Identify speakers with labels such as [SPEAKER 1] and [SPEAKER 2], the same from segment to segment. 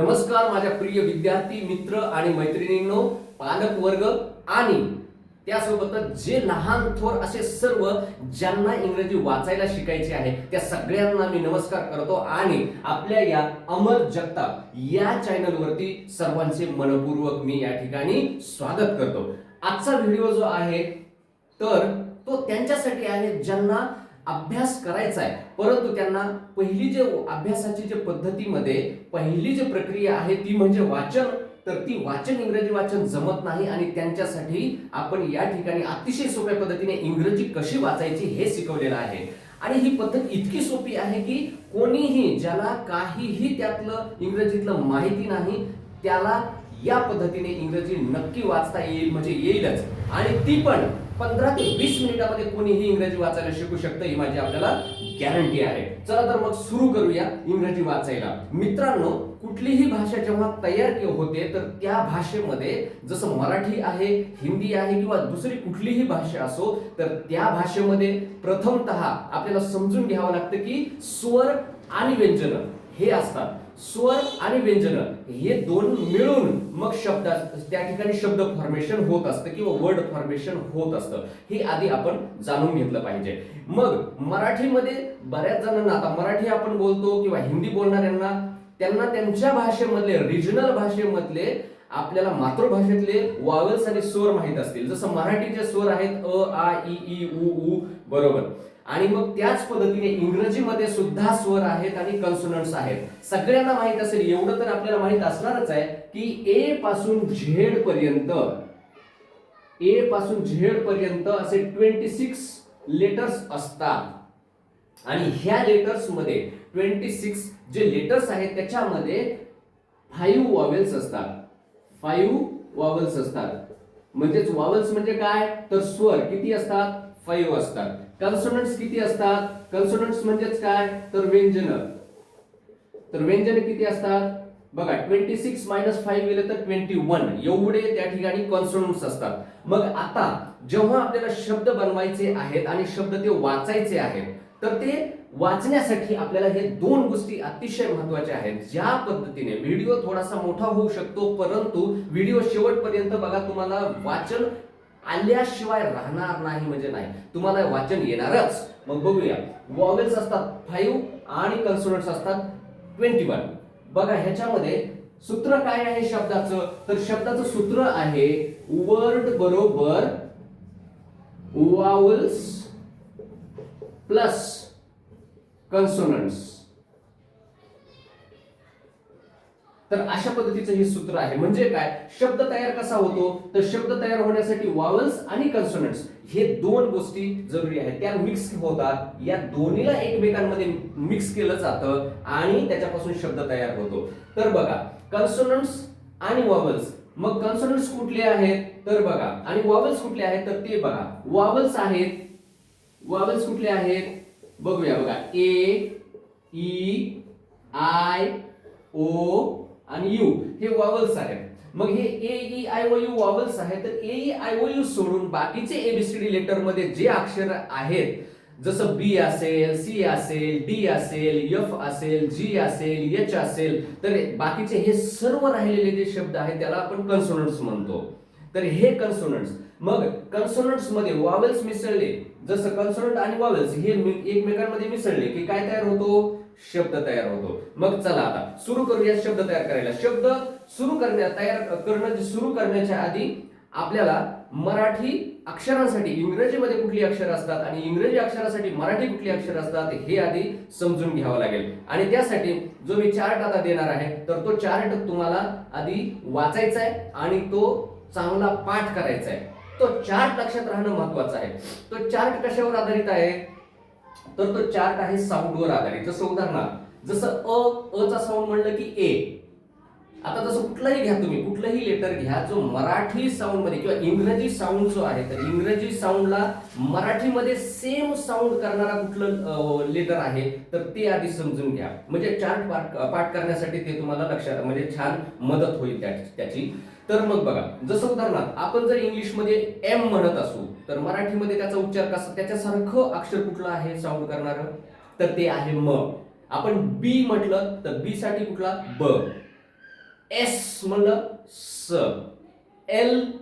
[SPEAKER 1] नमस्कार माझ्या प्रिय विद्यार्थी मित्र आणि मैत्रिणींनो पालक वर्ग आणि त्यासोबतच जे लहान थोर असे सर्व ज्यांना इंग्रजी वाचायला शिकायचे आहे त्या सगळ्यांना मी नमस्कार करतो आणि आपल्या या अमर जगताप या चॅनलवरती सर्वांचे मनपूर्वक मी या ठिकाणी स्वागत करतो. आजचा व्हिडिओ जो आहे तर तो त्यांच्यासाठी आहे ज्यांना अभ्यास करायचा आहे. परंतु त्यांना पहिली जे अभ्यासाची जे पद्धतीमध्ये पहिली जी प्रक्रिया आहे ती म्हणजे वाचन. तर ती वाचन इंग्रजी वाचन जमत नाही आणि त्यांच्यासाठी आपण या ठिकाणी अतिशय सोप्या पद्धतीने इंग्रजी कशी वाचायची हे शिकवलेलं आहे. आणि ही पद्धत इतकी सोपी आहे की कोणीही ज्याला काहीही त्यातलं इंग्रजीतलं माहिती नाही त्याला या पद्धतीने इंग्रजी नक्की वाचता येईल म्हणजे येईलच. आणि ती पण पंधरा ते वीस मिनिटामध्ये कोणीही इंग्रजी वाचायला शिकू शकतं ही माझी आपल्याला गॅरंटी आहे. चला तर मग सुरू करूया इंग्रजी वाचायला. मित्रांनो कुठलीही भाषा जेव्हा तयार होते तर त्या भाषेमध्ये जसं मराठी आहे हिंदी आहे किंवा दुसरी कुठलीही भाषा असो तर त्या भाषेमध्ये प्रथमतः आपल्याला समजून घ्यावं लागतं की स्वर आणि व्यंजन हे असतात. स्वर आणि व्यंजन हे दोन मिळून मग शब्द त्या ठिकाणी शब्द फॉर्मेशन होत असतं किंवा वर्ड फॉर्मेशन होत असतं. हे आधी आपण जाणून घेतलं पाहिजे. मग मराठीमध्ये बऱ्याच जणांना आता मराठी आपण बोलतो किंवा हिंदी बोलणाऱ्यांना त्यांना त्यांच्या भाषेमधले रिजनल भाषेमधले आपल्याला मातृभाषेतले वावल्स आणि स्वर माहीत असतील. जसं मराठीचे स्वर आहेत अ आ ई ई उ उ बरोबर. आणि मग त्याच पद्धतीने इंग्रजीमध्ये सुद्धा स्वर आहेत आणि कन्सोनंट्स आहेत. सगळ्यांना माहीत असेल एवढं तर आपल्याला माहीत असणारच आहे की ए पासून झेड पर्यंत ए पासून झेड पर्यंत असे ट्वेंटी सिक्स लेटर्स असतात. आणि ह्या लेटर्समध्ये ट्वेंटी सिक्स जे लेटर्स आहेत त्याच्यामध्ये फाईव्ह वॉवेल्स असतात. फाईव्ह वॉवेल्स असतात. म्हणजेच वॉवेल्स म्हणजे काय? तर स्वर किती असतात? फाईव्ह असतात. कन्सोनंट्स किती असतात? कन्सोनंट्स म्हणजेच काय? तर व्यंजन. तर व्यंजन किती असतात? बघा ट्वेंटी सिक्स मायनस फाईव्ह गेले तर ट्वेंटी वन एवढे त्या ठिकाणी कॉन्सोनंट्स असतात. मग आता जेव्हा आपल्याला शब्द बनवायचे आहेत आणि शब्द ते वाचायचे आहेत तर ते वाचण्यासाठी आपल्याला हे दोन गोष्टी अतिशय महत्त्वाच्या आहेत. ज्या पद्धतीने व्हिडिओ थोडासा मोठा होऊ शकतो परंतु व्हिडिओ शेवटपर्यंत बघा तुम्हाला वाचन आल्याशिवाय राहणार नाही म्हणजे नाही. तुम्हाला वाचन येणारच. मग बघूया. वॉवेल्स असतात फाईव्ह आणि कन्सोनंट्स असतात ट्वेंटी वन बघा ह्याच्यामध्ये सूत्र काय आहे शब्दाचं? तर शब्दाचं सूत्र आहे वर्ड बरोबर वावल्स प्लस कन्सोनंट्स तर अशा पद्धतीचं हे सूत्र आहे. म्हणजे काय? शब्द तयार कसा होतो? तर शब्द तयार होण्यासाठी वावल्स आणि कन्सोनंट्स हे दोन गोष्टी जरुरी आहेत. त्या मिक्स होतात. या दोन्हीला एकमेकांमध्ये मिक्स केलं जातं आणि त्याच्यापासून शब्द तयार होतो. तर बघा कन्सोनंट्स आणि वॉवल्स मग कन्सोनंट्स कुठले आहेत? तर बघा आणि वॉवल्स कुठले आहेत? तर ते बघा. वॉवल्स आहेत. वॉवल्स कुठले आहेत? बघूया बघा. ए ई आय ओ आणि यू हे वॉवल्स आहेत. मग हे A E I O U vowels आहेत तर A E I O U सोडून बाकीचे एबीसीडी लेटरमध्ये जे अक्षर आहेत जसं बी असेल सी असेल डी असेल एफ असेल जी असेल एच असेल तर बाकीचे हे सर्व राहिलेले जे शब्द आहेत त्याला आपण कन्सोनंट्स म्हणतो. तर हे कन्सोनंट्स मग कन्सोनंट्समध्ये वॉवेल्स मिसळले जसं कन्सोनंट आणि वॉवेल्स हे एकमेकांमध्ये मिसळले की काय तयार होतो? शब्द तयार होतो. मग चला आता सुरू करूया शब्द तयार करायला. शब्द सुरू करण्या तयार करणं सुरू करण्याच्या आधी आपल्याला मराठी अक्षरांसाठी इंग्रजीमध्ये कुठली अक्षर असतात आणि इंग्रजी अक्षरासाठी मराठी कुठली अक्षर असतात हे आधी समजून घ्यावं लागेल. आणि त्यासाठी जो मी चार्ट आता देणार आहे तर तो चार्ट तुम्हाला आधी वाचायचा आहे आणि तो चांगला पाठ करायचा आहे तो चार्ट लक्षात राहणं महत्वाचं आहे. तो चार्ट कशावर आधारित आहे? तर तो चार्ट आहे साऊंडवर आधारित. जसं उदाहरणार्थ जसं अ अ चा साऊंड म्हणलं की ए. आता जसं कुठलंही घ्या तुम्ही कुठलंही लेटर घ्या जो मराठी साऊंडमध्ये किंवा इंग्रजी साऊंड जो आहे तर इंग्रजी साऊंडला मराठीमध्ये सेम साऊंड करणारा कुठलं लेटर आहे तर ते आधी समजून घ्या. म्हणजे चार्ट पाठ पाठ करण्यासाठी ते तुम्हाला लक्षात म्हणजे छान मदत होईल त्या- त्याची. तर मग बघा जसं उदाहरणार्थ आपण जर इंग्लिशमध्ये एम म्हणत असू तर मराठीमध्ये त्याचा उच्चार कसा त्याच्यासारखं अक्षर कुठलं आहे साऊंड करणारं? तर ते आहे म. आपण बी म्हटलं तर बी साठी कुठला? ब. एस म्हणलं स. एल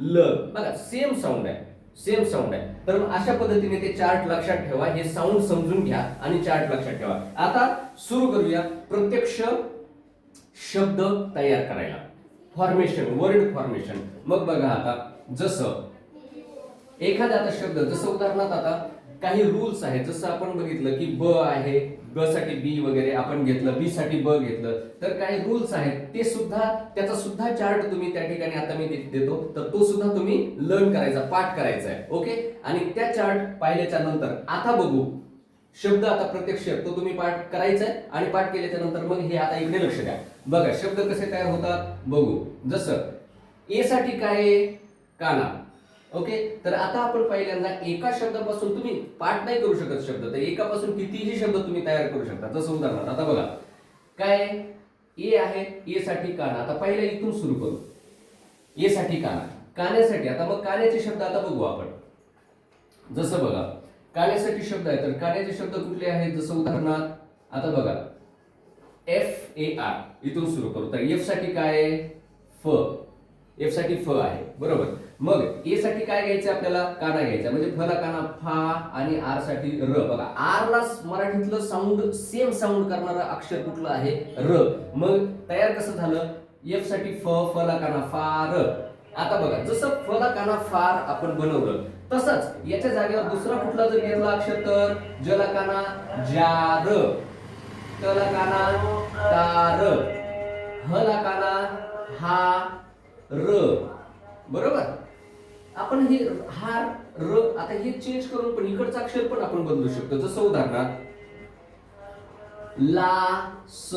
[SPEAKER 1] ल. बघा सेम साऊंड आहे सेम साऊंड आहे. तर मग अशा पद्धतीने ते चार्ट लक्षात ठेवा हे साऊंड समजून घ्या आणि चार्ट लक्षात ठेवा. आता सुरू करूया प्रत्यक्ष शब्द तयार करायला. फॉर्मेशन वर्ड फॉर्मेशन मग बघा आता जसं एखादा आता शब्द जसं उदाहरणार्थ आता काही रूल्स आहेत जसं आपण बघितलं की ब आहे ग साठी बी वगैरे आपण घेतलं बी साठी ब घेतलं तर काही रूल्स आहेत ते सुद्धा त्याचा सुद्धा चार्ट तुम्ही त्या ठिकाणी आता मी देतो तर तो सुद्धा तुम्ही लर्न करायचा पाठ करायचा आहे ओके आणि त्या चार्ट पाहिल्याच्या नंतर आता बघू शब्द आता प्रत्यक्ष तो तुम्ही पाठ करायचा आहे आणि पाठ केल्याच्यानंतर मग हे आता इकडे लक्ष द्या. बघा शब्द कसे तयार होतात बघू. जसं ए साठी काय काना. ओके तर आता आपण पहिल्यांदा एका शब्दापासून तुम्ही पाठ नाही करू शकत शब्द. तर एकापासून कितीही शब्द तुम्ही तयार करू शकता. जसं उदाहरणार्थ आता बघा. काय? ए आहे ए साठी काना. आता पहिल्या इथून सुरू करू. ए साठी काना. कान्यासाठी आता मग कान्याचे शब्द आता बघू आपण. जसं बघा. कान्यासाठी शब्द आहे. तर कान्याचे शब्द कुठले आहेत? जसं उदाहरणार्थ आता बघा. एफ ए आर इथून सुरू करू. तर एफसाठी काय आहे? फ. एफसाठी फ आहे. बरोबर? मग ए साठी काय घ्यायचं आपल्याला? काना घ्यायचा. म्हणजे फला काना फा आणि आरसाठी र बघा आर ला मराठीतलं साऊंड सेम साऊंड करणारं अक्षर कुठलं आहे? र मग तयार कसं झालं? एफसाठी फ फला काना फार आता बघा जसं फला काना फार आपण बनवलं तसंच याच्या जागेवर दुसरा कुठला जर घेतला अक्षर तर? जला काना जार. तला काना तार. हला काना हा र. बरोबर? आपण हे हा र आता हे चेंज करून पण इकडचा अक्षर पण आपण बदलू शकतो. जसं उदाहरणार्थ ला स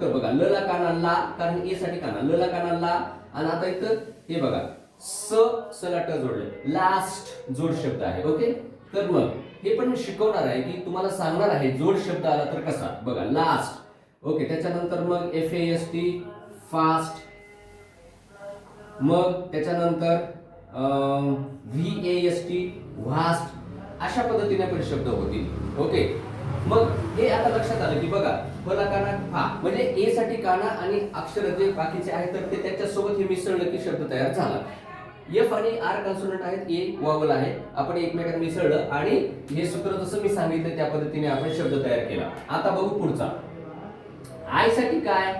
[SPEAKER 1] तर बघा ल ला काना ला कारण ए साठी काना. ल ला काना ला आणि आता इथं हे बघा स सला ट जोडले. लास्ट जोड शब्द आहे ओके? तर मग हे पण मी शिकवणार आहे की तुम्हाला सांगणार आहे जोड शब्द आला तर कसा? बघा लास्ट ओके त्याच्यानंतर मग F A S T fast मग त्याच्यानंतर V A S T vast अशा पद्धतीने पण शब्द होतील. ओके? मग हे आता लक्षात आलं की बघा फला काना फा म्हणजे ए साठी काना आणि अक्षर जे बाकीचे आहेत तर ते त्याच्यासोबत हे मिसळलं की शब्द तयार झाला. एफ आणि आर कॉन्सोनंट आहेत ए वॉवल आहे. आपण एकमेकांना मिसळलं आणि हे सूत्र जसं मी सांगितलं त्या पद्धतीने आपण शब्द तयार केला. आता बघू पुढचा. आयसाठी काय?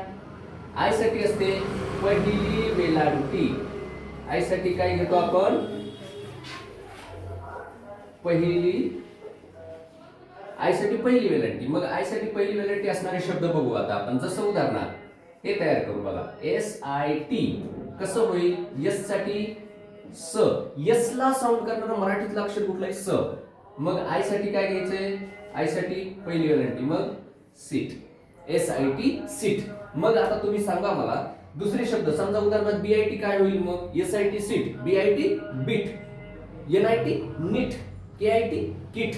[SPEAKER 1] आयसाठी असते पहिली वेलांटी आयसाठी काय घेतो आपण? पहिली आयसाठी पहिली वेलांटी मग आयसाठी पहिली वेलांटी असणारे शब्द बघू आता आपण. जसं उदाहरणार्थ हे तयार करू बघा. एस आय टी कसं होईल? एससाठी स. एस ला साऊंड करणारा मराठीतलं अक्षर कुठलं आहे? स. मग आयसाठी काय घ्यायचंय? आयसाठी पहिली वेलांटी मग sit S I T sit मग आता तुम्ही सांगा मला दुसरे शब्द समजा उदाहरणार्थ बी आय टी काय होईल मग S I T sit B I T bit N I T nit K I T kit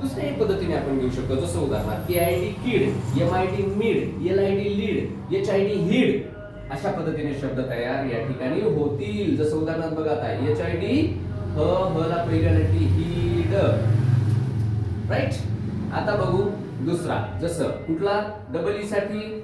[SPEAKER 1] दुसऱ्याही पद्धतीने आपण घेऊ शकतो जसं उदाहरणार्थ K I T kid M I T mid L I T lid H I T hid अशा पद्धतीने शब्द तयार या ठिकाणी होतील जसं उदाहरणार्थ बघा आता एच आय टी ह ह ला टी हीड राईट आता बघू दुसरा जसं कुठला डबल ई साठी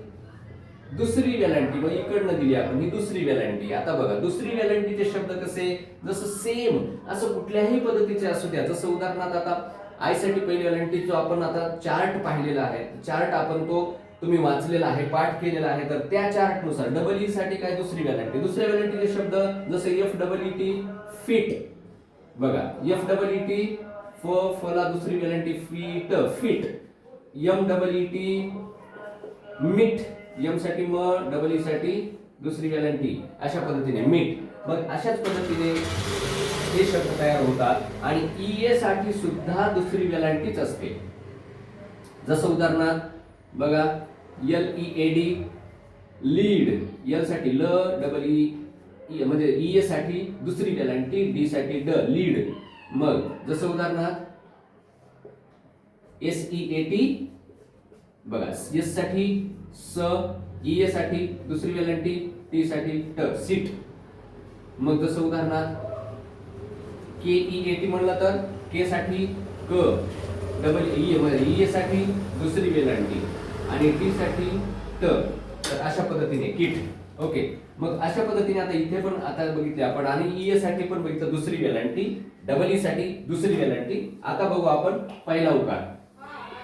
[SPEAKER 1] दुसरी वेलांटी मग इकडनं दिली आपण ही दुसरी वेलांटी आता बघा दुसरी वेलांटीचे शब्द कसे? जसं सेम असं कुठल्याही पद्धतीचे असू द्या. जसं उदाहरणार्थ आता आयसाठी पहिली वेलांटी जो आपण आता चार्ट पाहिलेला आहे चार्ट आपण तो तुम्ही वाचलेला आहे पाठ केलेला आहे तर त्या चार्टनुसार डबल ई साठी काय दुसरी वेलांटी दुसऱ्या वेलांटीचे शब्द जसे F double E T feet बघा एफ डबल ई टी फ फला दुसरी वेलांटी feet feet M double E T meet एमसाठी म डबल ई साठी दुसरी वेलांटी अशा पद्धतीने. मीठ मग अशाच पद्धतीने हे शब्द तयार होतात आणि ई ए साठी सुद्धा दुसरी वेलांटीच असते. जसं उदाहरणार्थ बघा L E A D lead एलसाठी ल डबल ई ई- म्हणजे ई ए साठी दुसरी वेलांटी डी साठी ड लीड मग जसं उदाहरणार्थ एस ई ए टी बघा एससाठी स ई ए साठी दुसरी वेलंटी टी साठी ट सीट. मग जसं उदाहरणार्थ K E e, A T म्हणलं तर के साठी क डबल ई ई ए साठी दुसरी वेलांटी आणि टी साठी ट. तर अशा पद्धतीने किट. ओके मग अशा पद्धतीने आता इथे पण आता बघितले आपण आणि e, ई साठी पण बघितलं दुसरी वेलांटी डबल ई साठी दुसरी वेलांटी आता बघू आपण पहिला उकार.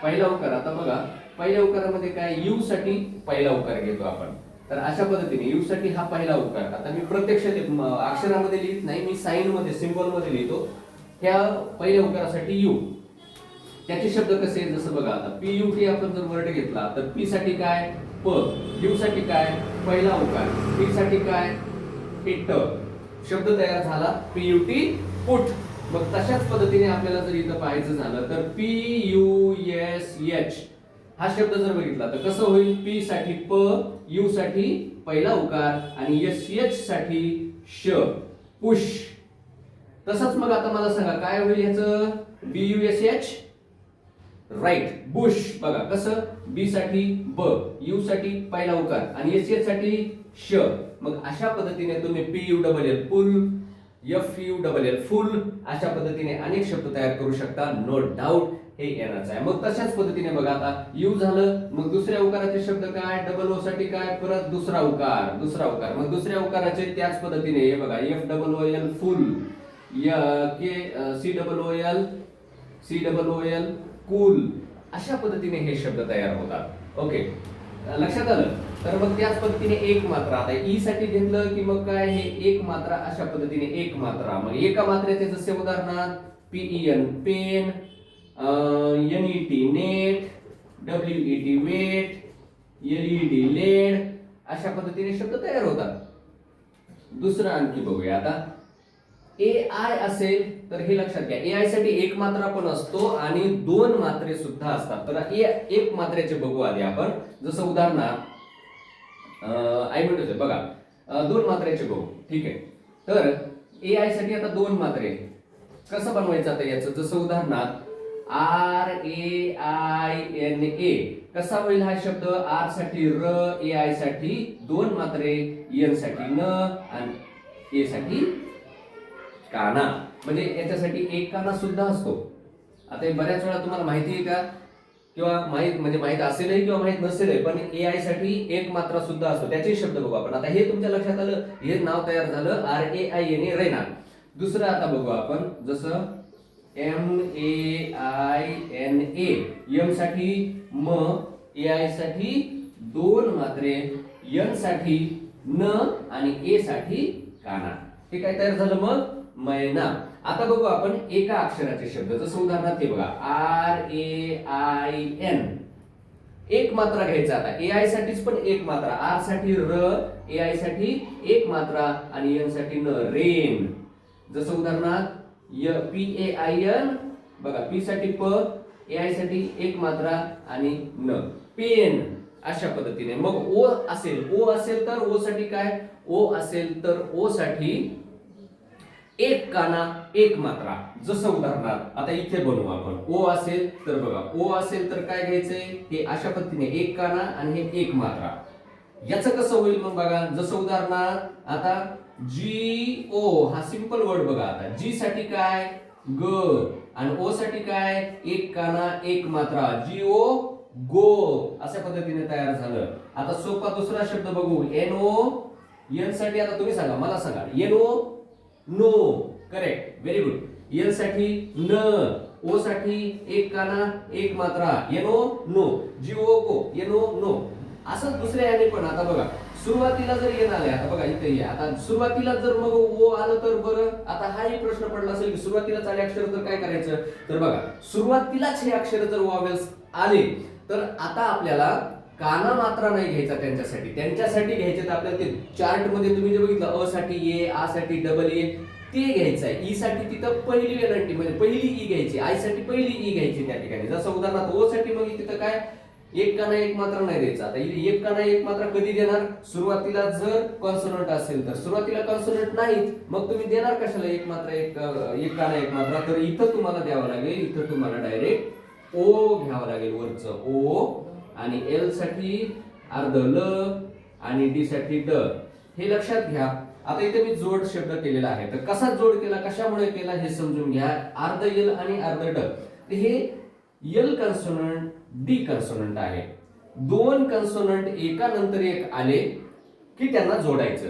[SPEAKER 1] पहिला उकार आता बघा. पहिल्या उकारामध्ये काय? यू साठी पहिला उकार घेतो आपण. तर अशा पद्धतीने यू साठी हा पहिला उकार आता मी प्रत्यक्ष अक्षरामध्ये लिहित नाही मी साईन मध्ये सिम्बॉलमध्ये लिहितो. त्या पहिल्या उकारासाठी यू. त्याचे शब्द कसे आहेत? जसं बघा आता पी यू टी आपण जर वर्ड घेतला तर पी साठी काय? प. यू साठी काय? पहिला उकार पी साठी काय? इट शब्द तयार झाला पी यू टी पुट. मग तशाच पद्धतीने आपल्याला जर इथं पाहायचं झालं तर पी यू एस एच. हा शब्द जर बघितला तर कसं होईल? पी साठी प यू साठी पहिला उकार आणि एस एच साठी श. पुश. तसंच मग आता मला सांगा काय होईल ह्याचं? B U S H right bush बघा कसं? बी साठी ब यू साठी पहिला उकार आणि एस एच साठी श. मग अशा पद्धतीने तुम्ही P U double L pull F U double L full अशा पद्धतीने अनेक शब्द तयार करू शकता नो डाऊट हे येणारच आहे. मग तशाच पद्धतीने बघा आता यू झालं मग दुसऱ्या उकाराचे शब्द काय? डबल ओ साठी काय? परत दुसरा उकार दुसरा उकार. मग दुसऱ्या उकाराचे त्याच पद्धतीने हे बघा F double O L fool K C double O L C double O L cool अशा पद्धतीने हे शब्द तयार होतात. ओके लक्षात आलं? तर मग त्याच पद्धतीने एक मात्रा. आता ई साठी घेतलं की मग काय? हे एक मात्रा अशा पद्धतीने एक मात्रा. मग एका मात्रेचे जसे उदाहरणार्थ P E N pen N E T net W E T wet L E D led अशा पद्धतीने शब्द तयार होतात. दुसरं आणखी बघूया आता. ए आय असेल तर हे लक्षात घ्या. ए आयसाठी एक मात्रा पण असतो आणि दोन मात्रे सुद्धा असतात. तर ए एक मात्रेचे बघू आधी आपण. जसं उदाहरणार्थ आय म्हणतोय बघा दोन मात्र्याचे गहू. ठीक आहे. तर ए आयसाठी आता दोन मात्रे. कसं बनवायचं आता याचं? जसं उदाहरणार्थ R A I N A कसा होईल हा शब्द? आरसाठी र ए आयसाठी दोन मात्रे एनसाठी न आणि ए साठी काना. म्हणजे याच्यासाठी एक काना सुद्धा असतो. आता बऱ्याच वेळा तुम्हाला माहिती आहे का? किंवा माहीत म्हणजे माहीत असेलही किंवा माहीत नसेलही पण ए आयसाठी एक मात्रा सुद्धा असतो. त्याचे शब्द बघू आपण. आता हे तुमच्या लक्षात आलं हे नाव तयार झालं R A I N A Rena दुसरं आता बघू आपण. जसं M A I N A एमसाठी म ए आयसाठी दोन मात्रे एनसाठी न आणि ए साठी काना. हे काय तयार झालं मग? मैना. आता बघू आपण एका अक्षराचे शब्द. जसं उदाहरणार्थ हे बघा. आर ए आय एन एक मात्रा घ्यायचा आता. ए आय साठीच पण एक मात्रा. आरसाठी र ए आयसाठी एक मात्रा आणि एनसाठी न रेन. जसं उदाहरणार्थ य पी ए आय एन. बघा पी साठी प ए आयसाठी एक मात्रा आणि न. पेन. अशा पद्धतीने. मग ओ असेल. ओ असेल तर ओ साठी काय? ओ असेल तर ओ साठी एक काना एक मात्रा जसं उदाहरणार्थ आता इथे बनवू आपण. ओ असेल तर बघा ओ असेल तर काय घ्यायचंय? हे अशा पद्धतीने एक काना आणि हे एक मात्रा. याचं कसं होईल मग बघा जसं उदाहरणार्थ आता जी ओ हा सिंपल वर्ड बघा आता. जी साठी काय? ग. आणि ओ साठी काय? एक काना एक मात्रा. जी ओ गो अशा पद्धतीने तयार झालं. आता सोपा दुसरा शब्द बघू. एन ओ एनसाठी आता तुम्ही सांगा मला सांगा. N O no correct very good एलसाठी न ओ साठी एक काना एक मात्रा. येनो नो जी ओ को येनो नो असं दुसऱ्या याने पण. आता बघा सुरुवातीला जर येण आले आता बघा इथे या. आता सुरुवातीला जर मग ओ आलं तर बरं. आता हाही प्रश्न पडला असेल की सुरुवातीलाच आले अक्षर तर काय करायचं? तर बघा सुरुवातीलाच हे अक्षर जर वावेल्स आले तर आता आपल्याला काना मात्रा नाही घ्यायचा त्यांच्यासाठी. त्यांच्यासाठी घ्यायचे तर आपल्याला ते चार्टमध्ये तुम्ही जे बघितलं अ साठी ए आ साठी डबल ए ते घ्यायचं आहे. ई साठी तिथं पहिली वेलंटी म्हणजे पहिली ई घ्यायची. आयसाठी पहिली ई घ्यायची त्या ठिकाणी. जसं उदाहरणार्थ ओ साठी मग तिथं काय? एक काना एक मात्र नाही द्यायचा. आता एक काना एक मात्र कधी देणार? सुरुवातीला जर कॉन्सोनंट असेल तर. सुरुवातीला कॉन्सोनंट नाहीत मग तुम्ही देणार कशाला एक मात्र एक एक काना एक मात्रा? तर इथं तुम्हाला द्यावं लागेल इथं तुम्हाला डायरेक्ट ओ घ्यावं लागेल वरचं. ओ आणि एलसाठी अर्ध ल आणि डी साठी ड. हे लक्षात घ्या. आता इथे मी जोड शब्द केलेला आहे. तर कसा जोड केला कशामुळे केला हे समजून घ्या. अर्ध यल आणि अर्ध ड हे यल कन्सोनंट डी कन्सोनंट आहे. दोन कन्सोनंट एकानंतर एक आले की त्यांना जोडायचं.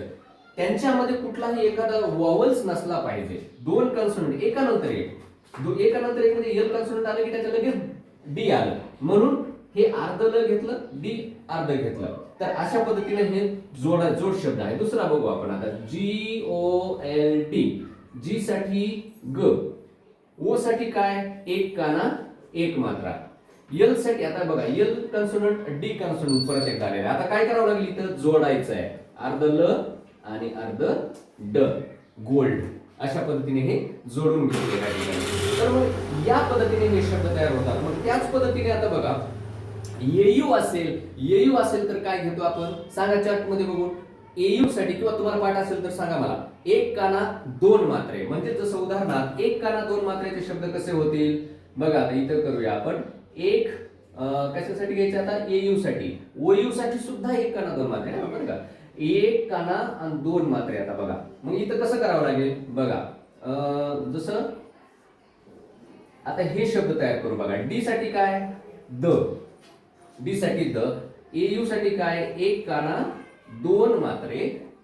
[SPEAKER 1] त्यांच्यामध्ये कुठलाही एखादा वॉवल्स नसला पाहिजे. दोन कन्सोनंट एकानंतर एक. दो- नंतर एक म्हणजे यल कन्सोनंट आलं की त्याच्या लगेच डी आलं. म्हणून हे अर्ध ल घेतलं डी अर्ध घेतलं. तर अशा पद्धतीने हे जोड जोड शब्द आहे. दुसरा बघू आपण आता. जी ओ एल डी जी साठी ग. ओ साठी काय? एक काना एक मात्रा. एलसाठी आता बघा एल कन्सोनंट डी कन्सोनंट परत एकदा आलेला आता काय करावं लागेल इथं? जोडायचं आहे अर्ध ल आणि अर्ध ड. गोल्ड अशा पद्धतीने हे जोडून घेतले या ठिकाणी तर मग या पद्धतीने हे शब्द तयार होतात. मग त्याच पद्धतीने आता बघा येयू असेल येयू असेल तर काय घेतो आपण? सांगा चार्टमध्ये बघू एयू साठी किंवा तुम्हाला पाठ असेल तर सांगा मला. एक काना दोन मात्रे. म्हणजे जसं उदाहरणार्थ एक काना दोन मात्रेचे शब्द कसे होतील? बघा आता इथं करूया आपण. एक कशासाठी घ्यायचे आता? एयू साठी. ओयू साठी सुद्धा एक काना दोन मात्रे आहे, बरं का? एक काना आणि दोन मात्रे आता बघा. मग इथं कसं करावं लागेल? बघा अं, जसं आता हे शब्द तयार करू बघा. डी साठी काय? द. बी साठी द एयू साठी काय? एक काना दोन मात्रे.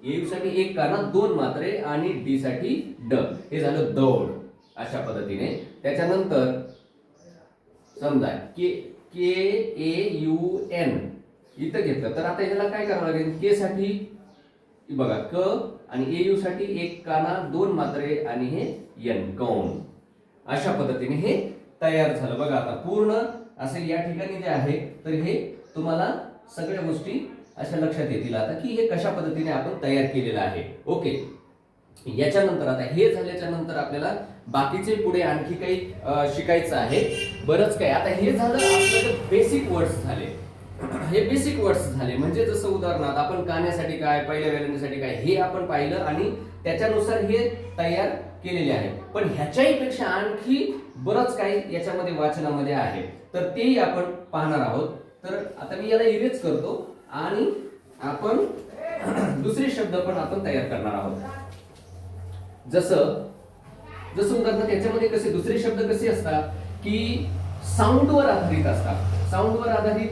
[SPEAKER 1] एयू साठी एक काना दोन मात्रे आणि डी साठी ड. हे झालं दौड अशा पद्धतीने. त्याच्यानंतर समजा के के ए यू एन इथं घेतलं. तर आता याला काय करावं लागेल? के साठी बघा क आणि ए यू साठी एक काना दोन मात्रे आणि हे एन कौन. अशा पद्धतीने हे तयार झालं. बघा आता पूर्ण असे या ठिकाणी जे आहे तर हे तुम्हाला सगळ्या गोष्टी अशा लक्षात येतील. आता की हे कशा पद्धतीने आपण तयार केलेलं आहे. ओके. याच्यानंतर आता हे झाल्याच्यानंतर आपल्याला बाकीचे पुढे आणखी काही शिकायचं आहे. बरंच काय आता हे झालं आपल्याला बेसिक वर्ड्स झाले. हे बेसिक वर्ड्स झाले. म्हणजे जसं उदाहरणार्थ आपण कान्यासाठी काय पहिल्या वेळेसाठी काय हे आपण पाहिलं आणि त्याच्यानुसार हे तयार केलेले आहे. पण ह्याच्याही पेक्षा आणखी बरंच काही याच्यामध्ये वाचनामध्ये आहे. तर तेही आपण पाहणार आहोत. तर आता मी याला इरेज करतो आणि आपण दुसरे शब्द पण आपण तयार करणार आहोत. जसं जसं उदाहरणार्थ याच्यामध्ये कसे दुसरे शब्द कसे असतात की साऊंडवर आधारित असतात. साऊंडवर आधारित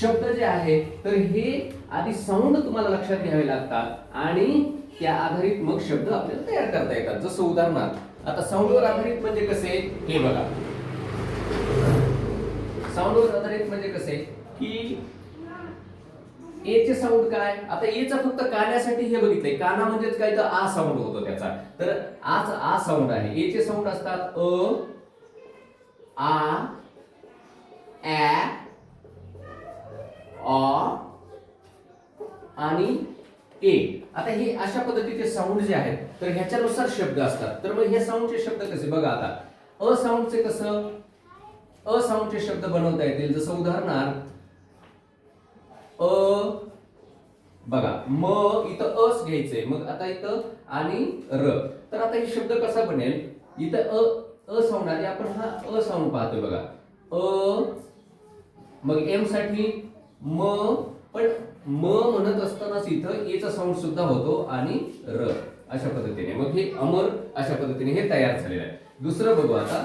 [SPEAKER 1] शब्द जे आहे तर हे आधी साऊंड तुम्हाला लक्षात घ्यावे लागतात आणि त्या आधारित मग शब्द आपल्याला तयार करता येतात. जसं उदाहरणार्थ आता साऊंडवर आधारित म्हणजे कसे? हे बघा. साऊंडवर आधारित म्हणजे कसे? की ए चे साऊंड काय? आता ए फक्त कानासाठी हे बघितलंय. काना म्हणजेच काय? तर आ साऊंड होतो त्याचा. तर आज आ साऊंड आहे. ए चे साऊंड असतात अ आ ऍ आणि ए आता हे अशा पद्धतीचे साऊंड जे आहेत तर ह्याच्यानुसार शब्द असतात. तर मग हे साऊंडचे शब्द कसे? बघा आता. अ साऊंडचे कसं? अ साऊंडचे शब्द बनवता येतील. जसं उदाहरणार्थ अ बघा म इथं अस घ्यायचंय. मग आता इथं आणि र. तर आता हे शब्द कसा बनेल? इथं अ अ साऊंड आधी आपण हा अ साऊंड पाहतोय बघा. अ मग एमसाठी म पण म म्हणत असतानाच इथं एचा साऊंड सुद्धा होतो आणि र अशा पद्धतीने. मग हे अमर अशा पद्धतीने हे तयार झालेलं आहे. दुसरं बघू आता.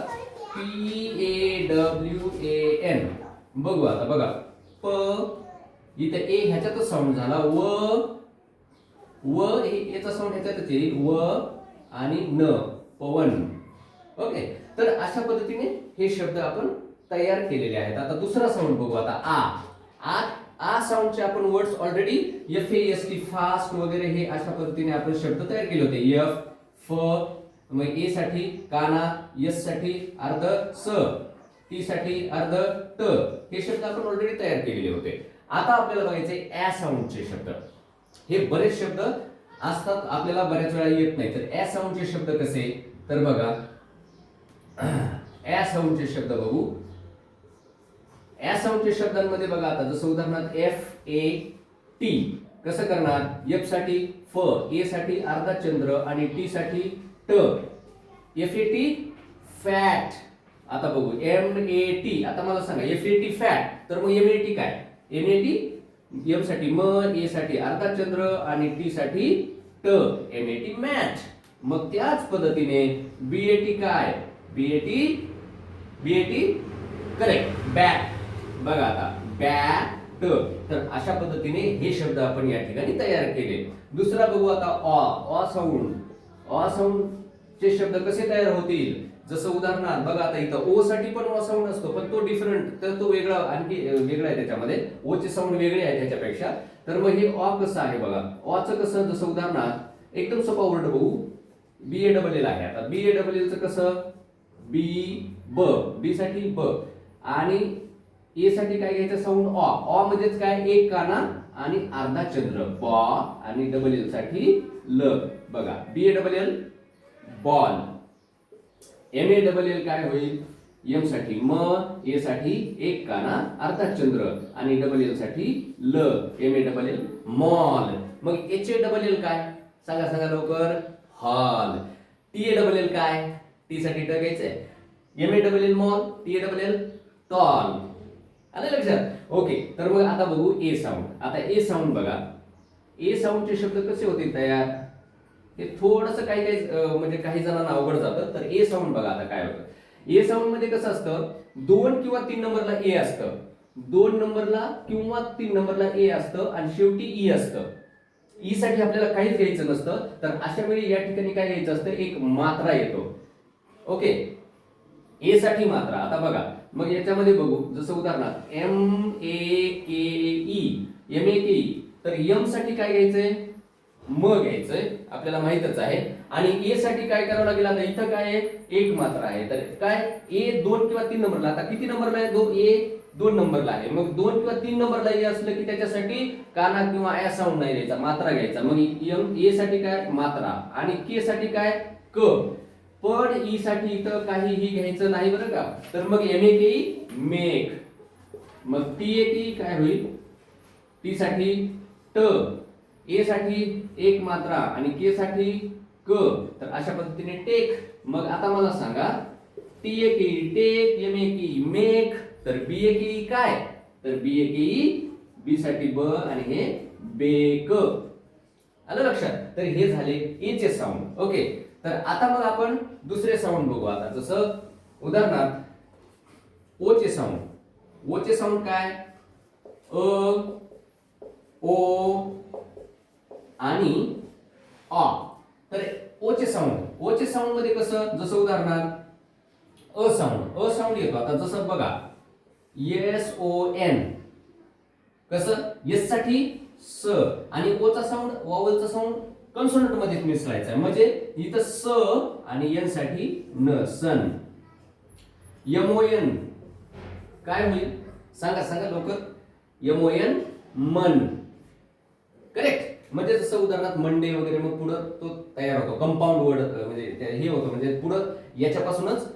[SPEAKER 1] P A W A N बघू आता बघा. प इथं ए ह्याच्यातच साऊंड झाला. व व हे याचा साऊंड ह्याच्यातच येईल. व आणि न पवन. ओके? तर अशा पद्धतीने हे शब्द आपण तयार केलेले आहेत. आता दुसरा साऊंड बघू आता. आ. आ आ साऊंडचे आपण words already F S T fast वगैरे हे अशा पद्धतीने आपण शब्द तयार केले होते. एफ फ मग ए साठी काना एससाठी अर्ध स टी साठी अर्ध ट हे शब्द आपण ऑलरेडी तयार केलेले होते. आता आपल्याला बघायचे ॲ साऊंडचे शब्द. हे बरेच शब्द असतात आपल्याला बऱ्याच वेळा येत नाही. तर ॲ साऊंडचे शब्द कसे? तर बघा ॲ साऊंडचे शब्द बघू. या साऊंडच्या शब्दांमध्ये बघा आता जसं उदाहरणार्थ एफ ए टी कसं करणार? एफसाठी फ ए साठी अर्धा चंद्र आणि टी साठी ट एफ ए टी फॅट आता बघू एम ए टी आता मला सांगा एफ ए टी फॅट तर मग एम ए टी काय? एम ए टी एमसाठी म ए साठी अर्धा चंद्र आणि टी साठी ट एम ए टी मॅच मग त्याच पद्धतीने बी ए टी काय? B A T B A T correct bat बघा आता बॅट ट तर अशा पद्धतीने हे शब्द आपण या ठिकाणी तयार केले. दुसरा बघू आता ऑ ऑ साऊंड ऑ साऊंड चे शब्द कसे तयार होतील? जसं उदाहरणार्थ बघा आता इथं ओ साठी पण ओ साऊंड असतो पण तो डिफरंट तर तो वेगळा आणखी वेगळा आहे त्याच्यामध्ये. ओ चे साऊंड वेगळे आहे त्याच्यापेक्षा. तर मग हे ऑ कसं आहे बघा? ऑचं कसं जसं उदाहरणार्थ एकदम सोपा वर्ड बघू. बी ए डबल एल आहे आता. बी ए डबल एलचं कसं? बी ब. बी साठी ब. आणि ए साठी काय घ्यायचं? साऊंड ऑ ऑ म्हणजेच काय? एक काना आणि अर्धा चंद्र. बॉ आणि डबल एलसाठी ल. बघा. B A double L ball M A double L काय होईल? एमसाठी म ए साठी एक काना अर्धा चंद्र. आणि डबल एलसाठी ल. M A double L mall मग एच ए डबल एल काय? सांगा सांगा लवकर. Hall T A double L काय? टी साठी ट घ्यायचंय. M A double L mall T A double L tall आलं लक्षात? ओके तर मग आता बघू ए साऊंड आता ए साऊंड बघा. ए साऊंडचे शब्द कसे होते तयार? हे थोडंसं काही काही म्हणजे काही जणांना अवघड जातं तर ए साऊंड बघा आता काय होतं. ए साऊंडमध्ये कसं असतं? दोन किंवा तीन नंबरला ए असतं. दोन नंबरला किंवा तीन नंबरला ए असतं आणि शेवटी ई असतं. ई साठी आपल्याला काहीच घ्यायचं नसतं तर अशा वेळी या ठिकाणी काय घ्यायचं असतं? एक मात्रा येतो. ओके ए साठी मात्रा. आता बघा. मग याच्यामध्ये बघू जसं उदाहरणार्थ M A K E M A K E तर एमसाठी काय घ्यायचंय? म घ्यायचंय आपल्याला माहितच आहे. आणि ए साठी काय करावं लागेल? आता इथं काय एक मात्र आहे. तर काय? ए दोन किंवा तीन नंबरला. आता किती नंबरला आहे? दो ए दोन नंबरला आहे. मग दोन किंवा तीन नंबरला हे असलं की त्याच्यासाठी काना किंवा ॲ साऊंड नाही द्यायचा मात्रा घ्यायचा. मग एम ए साठी काय? मात्रा. आणि के साठी काय? क. पण ई साठी इथं काहीही e घ्यायचं नाही बरं का? तर मग एम ए के मेक मग टी ए टी काय होईल? टी साठी ट ए साठी एक मात्रा आणि के साठी क तर अशा पद्धतीने टेक मग आता मला सांगा T A K take M A K make तर बी ए के काय? तर बी ए के बी साठी ब आणि हे बेक आलं लक्षात? तर हे झाले ए चे साऊंड ओके तर आता मग आपण दुसरे साऊंड बघू आता. जसं उदाहरणार्थ ओ चे साऊंड ओ चे साऊंड काय? अ ओ आणि ऑ तर ओचे साऊंड ओचे साऊंडमध्ये कसं? जसं उदाहरणार्थ अ साऊंड अ साऊंड येतो. आता जसं बघा एस ओ एन कसं? एससाठी स. आणि ओचा साऊंड वॉवलचा साऊंड कन्सोनंटमध्ये मिसळायचा आहे म्हणजे इथं स आणि एनसाठी न सन. यमोयन. एन काय होईल? सांगा सांगा लोक यमोयन मन. करेक्ट म्हणजे जसं उदाहरणार्थ मंडे वगैरे मग पुढं तो तयार होतो. कंपाऊंड वर्ड म्हणजे हे होतं म्हणजे पुढं याच्यापासूनच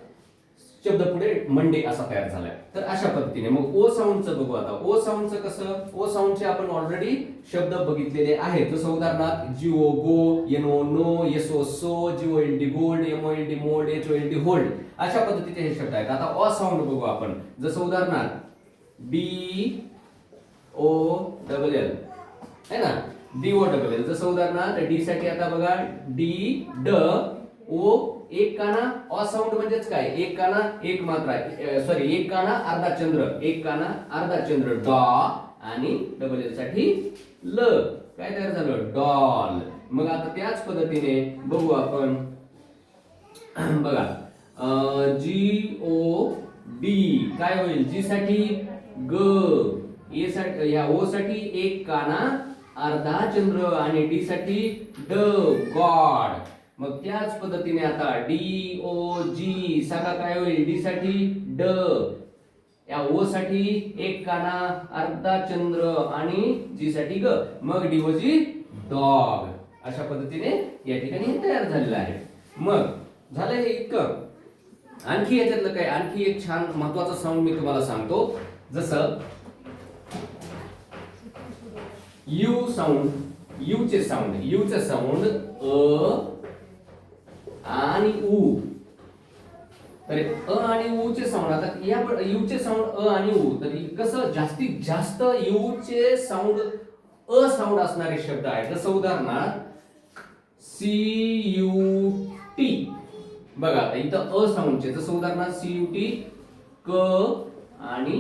[SPEAKER 1] शब्द पुढे मंडे असा तयार झालाय. तर अशा पद्धतीने मग ओ साऊंडचं बघू आता. ओ साऊंडचं कसं? ओ साऊंडचे आपण ऑलरेडी शब्द बघितलेले आहेत. जसं उदाहरणार्थ G O go N O no S O so G O L D gold M O L D mold H O L D hold. अशा पद्धतीचे हे शब्द आहेत. आता अ साऊंड बघू आपण. जसं उदाहरणार्थ डी ओ डबल एल. है ना? D O double L. जसं उदाहरणार्थ डी साठी आता बघा डी ड ओ एक काना ऑसाऊंड म्हणजेच काय? एक काना एक मात्रा सॉरी एक काना अर्धा चंद्र. एक काना अर्धा चंद्र. डॉ आणि डबल एलसाठी ल. काय तयार झालं? डॉल. मग आता त्याच पद्धतीने बघू आपण. बघा. जी ओ डी काय होईल? जी साठी ग. ए साठी या ओ साठी एक काना अर्धा चंद्र आणि डी साठी ड. गॉड. मग त्याच पद्धतीने आता डी ओ जी सांगा काय होईल? डी साठी ड. या ओ साठी एक काना अर्धा चंद्र आणि जी साठी ग. मग डी ओ जी डॉग. अशा पद्धतीने या ठिकाणी हे तयार झालेलं आहे. मग झालं हे इतकं. आणखी याच्यातलं काय? आणखी एक छान महत्त्वाचा साऊंड मी तुम्हाला सांगतो. जसं यू साऊंड यू चे साऊंड यू चे साऊंड अ आणि उ. तर अ आणि उ चे साऊंड आता या यू चे साऊंड अ आणि उ. तर कसं जास्तीत जास्त यू चे साऊंड अ साऊंड असणारे शब्द आहेत. जसं उदाहरणार्थ सी यू टी. बघा आता इथं अ साऊंडचे जसं उदाहरणार्थ सी यू टी क आणि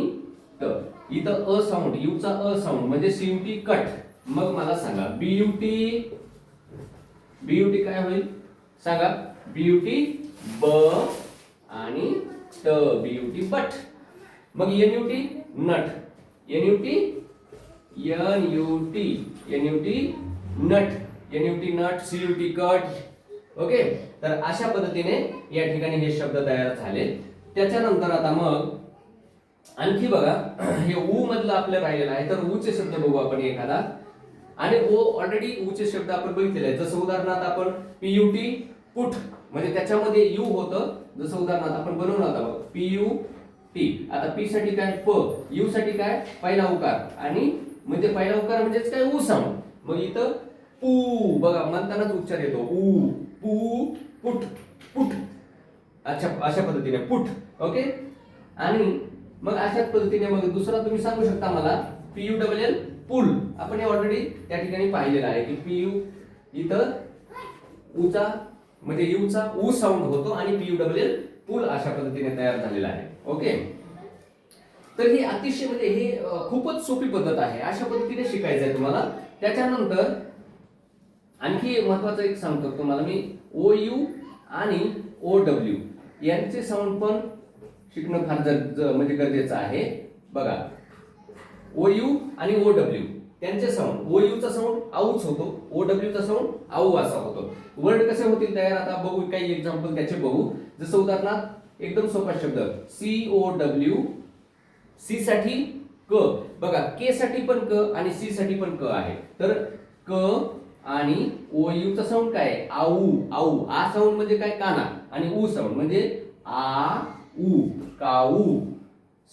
[SPEAKER 1] ट इथं अ साऊंड यूचा अ साऊंड म्हणजे सी यु टी कट. मग मला सांगा B U T B U T काय होईल? सांगा. ब्युटी ब आणि ट ब्युटी बट मग N U T nut N U T N U T N U T nut N U T nut C U T cut okay तर अशा पद्धतीने या ठिकाणी हे शब्द तयार झाले. त्याच्यानंतर आता मग आणखी बघा हे ऊ मधलं आपलं राहिलेलं आहे. तर ऊचे शब्द बघू आपण एखादा. आणि ओ ऑलरेडी ऊचे शब्द आपण बघितलेले आहेत. जसं उदाहरणार्थ आपण पीयूटी पुट म्हणजे त्याच्यामध्ये यू होतं जसं उदाहरणार्थ आपण बनवलं होता पी यू टी आता पी साठी काय? प. यू साठी काय? पहिला उकार. आणि म्हणजे पहिला उकार म्हणजेच काय? ऊ साऊंड. मग इथं पू बघा म्हणतानाच उच्चार येतो. ऊ पू पुट पुट. अच्छा अशा पद्धतीने पुट. ओके? आणि मग अशाच पद्धतीने मग दुसरा तुम्ही सांगू शकता मला P U double L pull. आपण हे ऑलरेडी त्या ठिकाणी पाहिलेलं आहे की पी यू इथं उचा म्हणजे यूचा ऊ साऊंड होतो आणि पीयू डब्ल्यू एल अशा पद्धतीने तयार झालेला आहे. ओके तर ही अतिशय म्हणजे हे खूपच सोपी पद्धत आहे. अशा पद्धतीने शिकायचं आहे तुम्हाला. त्याच्यानंतर आणखी महत्वाचं एक सांगतो तुम्हाला मी. ओ यू आणि ओ डब्ल्यू यांचे साऊंड पण शिकणं फार म्हणजे गरजेचं आहे. बघा. ओ यू आणि ओ डब्ल्यू त्यांचे साऊंड ओ चा साऊंड आऊच होतो ओ चा साऊंड आऊ असा होतो. वर्ड कसे होतील तयार? आता बघू काही एक्झाम्पल त्याचे बघू. जसं उदाहरणार्थ एकदम सोपा शब्द सी ओ डब्ल्यू सी साठी क. बघा के साठी पण क आणि सी साठी पण क आहे. तर क आणि ओ चा साऊंड काय? आऊ आऊ आ साऊंड म्हणजे काय? काना. आणि ऊ साऊंड म्हणजे आ ऊ cow.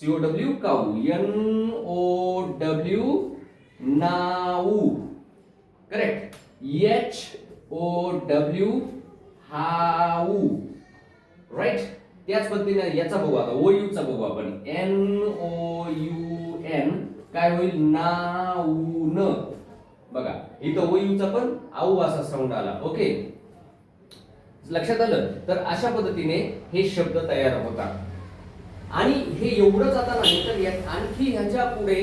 [SPEAKER 1] C O W cow. N O W now. Correct H O W how. Right त्याच पद्धतीने याचा बघू आता. ओ चा बघू आपण. एन ओ यू एन काय होईल? नाऊ न बघा. इथं ओ चा पण आऊ असा साऊंड आला. ओके लक्षात आलं? तर अशा पद्धतीने हे शब्द तयार होतात. आणि हे एवढंच आता नाही तर आणखी ह्याच्या पुढे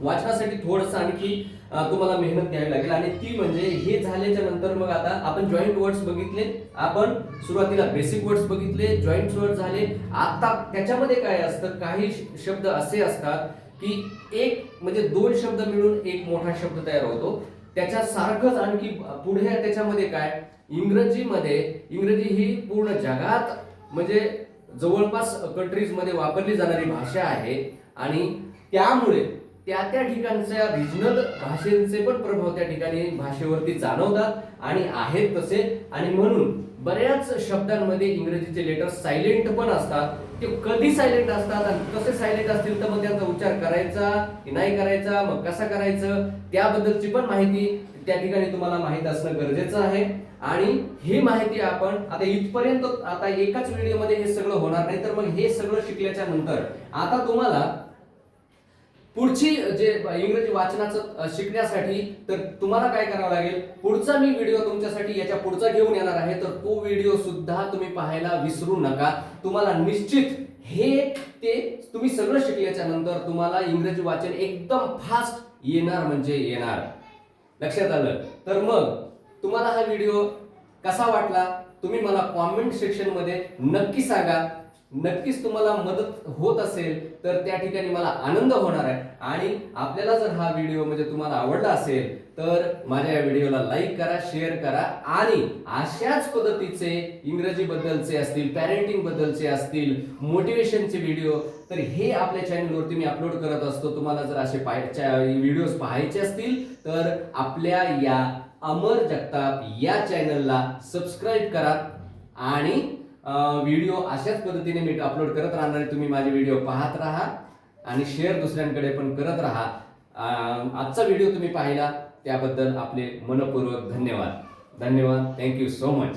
[SPEAKER 1] वाचनासाठी थोडंसं आणखी तुम्हाला मेहनत घ्यावी लागेल. आणि ती म्हणजे हे झाल्याच्यानंतर मग आता आपण जॉईंट वर्ड्स बघितले आपण सुरुवातीला बेसिक वर्ड्स बघितले जॉईंट वर्ड झाले. आता त्याच्यामध्ये काय असतं? काही श- शब्द असे असतात की एक म्हणजे दोन शब्द मिळून एक मोठा शब्द तयार होतो. त्याच्या सारखंच आणखी पुढे त्याच्यामध्ये काय? इंग्रजीमध्ये इंग्रजी ही पूर्ण जगात म्हणजे जवळपास कंट्रीजमध्ये वापरली जाणारी भाषा आहे. आणि त्यामुळे त्या त्या ठिकाणच्या रिजनल भाषेचे पण प्रभाव त्या ठिकाणी भाषेवरती जाणवतात आणि आहेत तसे. आणि म्हणून बऱ्याच शब्दांमध्ये इंग्रजीचे लेटर सायलेंट पण असतात. ते कधी सायलेंट असतात आणि कसे सायलेंट असतील तर मग त्यांचा उच्चार करायचा की नाही करायचा मग कसा करायचं त्याबद्दलची पण माहिती त्या ठिकाणी तुम्हाला माहीत असणं गरजेचं आहे. आणि ही माहिती आपण आता इथपर्यंत आता एकाच व्हिडिओमध्ये हे सगळं होणार नाही तर मग हे सगळं शिकल्याच्या नंतर आता तुम्हाला पुढची जे इंग्रजी वाचनाचं शिकण्यासाठी तर तुम्हाला काय करावं लागेल? पुढचा मी व्हिडिओ तुमच्यासाठी याच्या पुढचा घेऊन येणार आहे तर तो व्हिडिओ सुद्धा तुम्ही पाहायला विसरू नका. तुम्हाला निश्चित हे ते तुम्ही सगळं शिकल्याच्या नंतर तुम्हाला इंग्रजी वाचन एकदम फास्ट येणार म्हणजे येणार. लक्षात आलं? तर मग तुम्हाला हा व्हिडिओ कसा वाटला? तुम्ही मला कॉमेंट सेक्शनमध्ये नक्की सांगा. नक्कीच तुम्हाला मदत होत असेल तर त्या ठिकाणी मला आनंद होणार आहे. आणि आपल्याला जर हा व्हिडिओ म्हणजे तुम्हाला आवडला असेल तर माझ्या या व्हिडिओला लाईक करा शेअर करा. आणि अशाच पद्धतीचे इंग्रजी बद्दलचे असतील पॅरेंटिंग बद्दलचे असतील मोटिवेशनचे व्हिडिओ तर हे आपल्या चॅनलवरती मी अपलोड करत असतो. तुम्हाला जर असे व्हिडिओज पाहायचे असतील तर आपल्या या अमर जगताप या चॅनलला सबस्क्राईब करा. आणि व्हिडिओ अशाच पद्धतीने मी अपलोड करत राहणार आहे. तुम्ही माझे व्हिडिओ पाहत राहा आणि शेअर दुसऱ्यांकडे पण करत राहा. आजचा व्हिडिओ तुम्ही पाहिला त्याबद्दल आपले मनपूर्वक धन्यवाद. धन्यवाद. Thank you so much